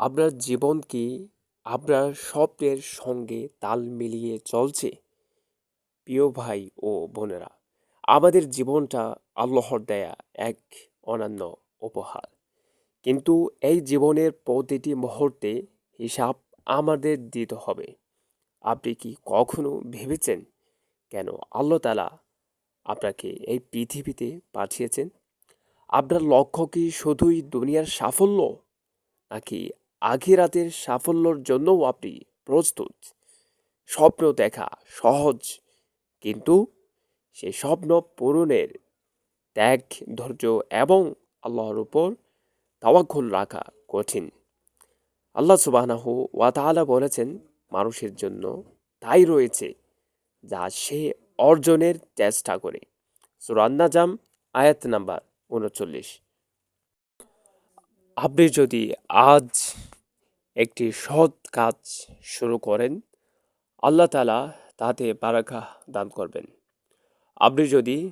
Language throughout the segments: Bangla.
আপনার জীবন কি আপনার স্বপ্নের সঙ্গে তাল মিলিয়ে চলছে? প্রিয় ভাই ও বোনেরা, আমাদের জীবনটা আল্লাহর দেয়া এক অনন্য উপহার। কিন্তু এই জীবনের প্রতিটি মুহূর্তে হিসাব আমাদের দিতে হবে। আপনি কি কখনো ভেবেছেন কেন আল্লাহ তালা আপনাকে এই পৃথিবীতে পাঠিয়েছেন? আপনার লক্ষ্য কি শুধুই দুনিয়ার সাফল্য, নাকি আখিরাতের সাফল্যর জন্যও আপনি প্রস্তুত। স্বপ্ন দেখা সহজ, কিন্তু সে স্বপ্ন পূরণের ত্যাগ, ধৈর্য এবং আল্লাহর উপর তাওয়াক্কুল রাখা কঠিন। আল্লাহ সুবাহনাহু ওয়া তাআলা বলেছেন, মানুষের জন্য তাই রয়েছে যা সে অর্জনের চেষ্টা করে। সুরান্নাজাম আয়াত নাম্বার উনচল্লিশ। আপনি যদি আজ একটি সৎ কাজ শুরু করেন, আল্লাহ তালা তাতে বারাকা দান করবেন। আপনি যদি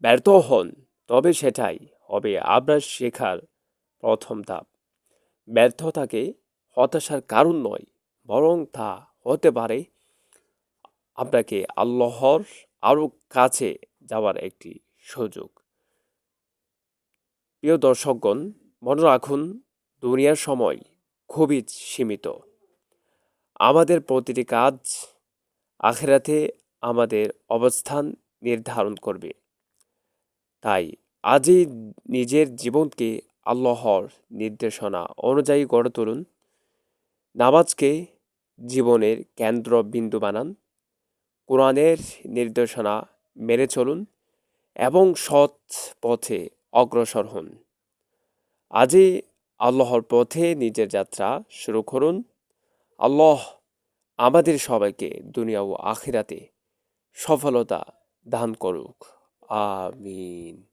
ব্যর্থ হন, তবে সেটাই হবে আপনার শেখার প্রথম ধাপ। ব্যর্থতাকে হতাশার কারণ নয়, বরং তা হতে পারে আপনাকে আল্লাহর আরও কাছে যাওয়ার একটি সুযোগ। প্রিয় দর্শকগণ, মনে রাখুন, দুনিয়ার সময় খুবই সীমিত। আমাদের প্রতিটি কাজ আখেরাতে আমাদের অবস্থান নির্ধারণ করবে। তাই আজই নিজের জীবনকে আল্লাহর নির্দেশনা অনুযায়ী গড়ে তুলুন। নামাজকে জীবনের কেন্দ্রবিন্দু বানান। কোরআনের নির্দেশনা মেনে চলুন এবং সৎ পথে অগ্রসর হন। আজই আল্লাহর পথে নিজের যাত্রা শুরু করুন। আল্লাহ আমাদের সবাইকে দুনিয়া ও আখিরাতে সফলতা দান করুক। আমিন।